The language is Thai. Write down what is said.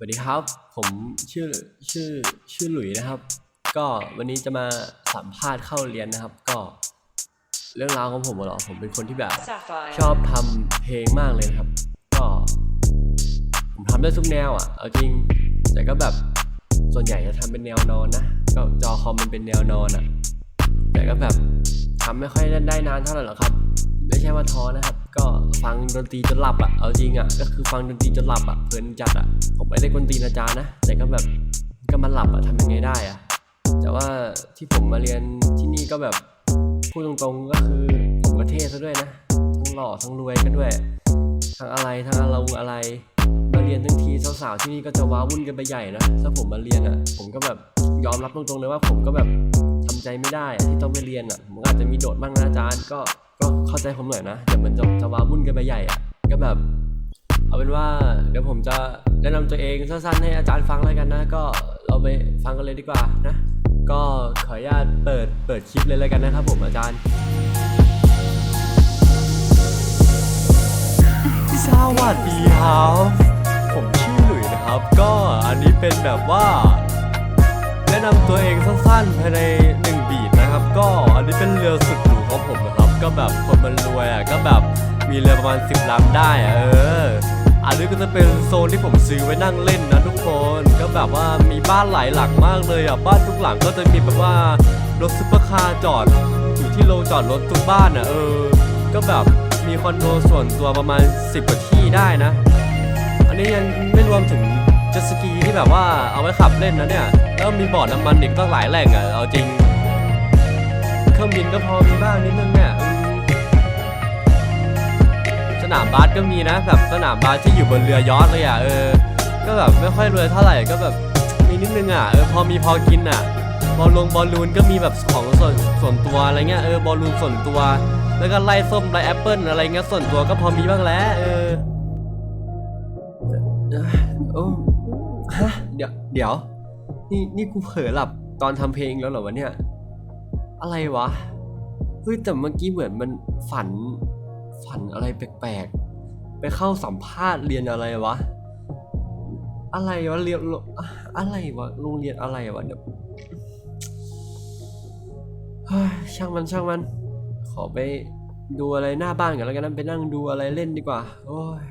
สวัสดีครับ ผมชื่อชื่อชื่อหลุยนะครับ ก็วันนี้จะมาสัมภาษณ์เข้าเรียนนะครับ ก็ เรื่องราวของผมอะเหรอผมเป็นคนที่แบบ Sapphire. ชอบทำเพลงมากเลยนะครับ ก็ ผมทำได้ทุกแนวอะเอาจริงแต่ก็แบบส่วนใหญ่จะทำเป็นแนวนอนนะก็จอคอมมันเป็นแนวนอนอะ แต่ก็แบบทำไม่ค่อยได้นานเท่าไหร่หรอกครับ ไม่ใช่ว่าท้อนะครับ ก็ฟังดนตรีจนหลับอะ เอาจริงอะ ก็คือฟังดนตรีจนหลับอะ เพลินจัดอะ ผมไม่ได้ดนตรีนะจ๊ะนะ แต่ก็แบบก็มันหลับอะทำยังไงได้อะ แต่ว่าที่ผมมาเรียนที่นี่ก็แบบพูดตรงๆก็คือผมก็เท่ซะด้วยนะ ทั้งหล่อทั้งรวยกันด้วย ทั้งอะไรทั้งอารมณ์อะไร มาเรียนทั้งทีสาวๆที่นี่ก็จะว้าวุ่นกันไปใหญ่นะ ถ้าผมมาเรียนอะ ผมก็แบบยอมรับตรงๆเลยว่าผมก็แบบ ใจไม่ได้ที่ต้องไปเรียนอะผมอาจจะมีโดดบ้างนะอาจารย์ก็ก็เข้าใจผมหน่อยนะเดี๋ยวมันจะจะว้าวุ่นกันไปใหญ่อะก็แบบ เอาเป็นว่าเดี๋ยวผมจะแนะนำตัวเองสั้นๆให้อาจารย์ฟังแล้วกันนะ ก็เราไปฟังกันเลยดีกว่านะ ก็ขออนุญาตเปิดเปิดคลิปเลยแล้วกันนะครับผมอาจารย์สวัสดีครับ ผมชื่อหลุยนะครับ ก็อันนี้เป็นแบบว่า นะนำตัวเองสั้นๆภายในหนึ่งบีทนะครับ ก็อันนี้เป็นเรือสุดหรูของผมนะครับ ก็แบบคนมันรวยอะก็แบบมีเรือประมาณ 10ลำได้อะเออ อันนี้ก็จะเป็นโซนที่ผมซื้อไว้นั่งเล่นนะทุกคนก็แบบว่ามีบ้านหลายหลังมากเลยอะบ้านทุกหลังก็จะมีแบบว่ารถซุปเปอร์คาร์จอด อยู่ที่โรงจอดรถทุกบ้านอะเออ ก็แบบมีคอนโดส่วนตัวประมาณ 10กว่าที่ได้นะ อันนี้ยังไม่รวมถึง จ็ตสกีที่แบบว่าเอาไว้ขับเล่นนะเนี่ย แล้วมีบ่อน้ำมันอีกตั้งหลายแหล่งอะ เอาจริง เครื่องบินก็พอมีบ้างนิดนึงเนี่ยสนามบาสก็มีนะ แบบสนามบาสที่อยู่บนเรือยอชต์เลยอะเออ ก็แบบไม่ค่อยรวยเท่าไหร่ก็แบบมีนิดนึงอะเออพอมีพอกินอะบอลลงบอลลูนก็มีแบบของส่วนส่วนตัวอะไรเงี้ยเออบอลลูนส่วนตัว แล้วก็ไล่ส้มไล่แอปเปิลอะไรเงี้ยส่วนตัวก็พอมีบ้างแล้วเออเอ่อโอ้ ฮะ เดี๋ยว เดี๋ยว นี่นี่กูเผลอหลับตอนทำเพลงแล้วเหรอวะเนี่ย อะไรวะ เฮ้ยแต่เมื่อกี้เหมือนมันฝัน ฝันอะไรแปลกๆ ไปเข้าสัมภาษณ์เรียนอะไรวะ อะไรวะเรียนอะไรวะโรงเรียนอะไรวะเนี่ยเฮ้ยช่างมันช่างมัน ขอไปดูอะไรหน้าบ้านกันแล้วกันนะไปนั่งดูอะไรเล่นดีกว่า โอ้ย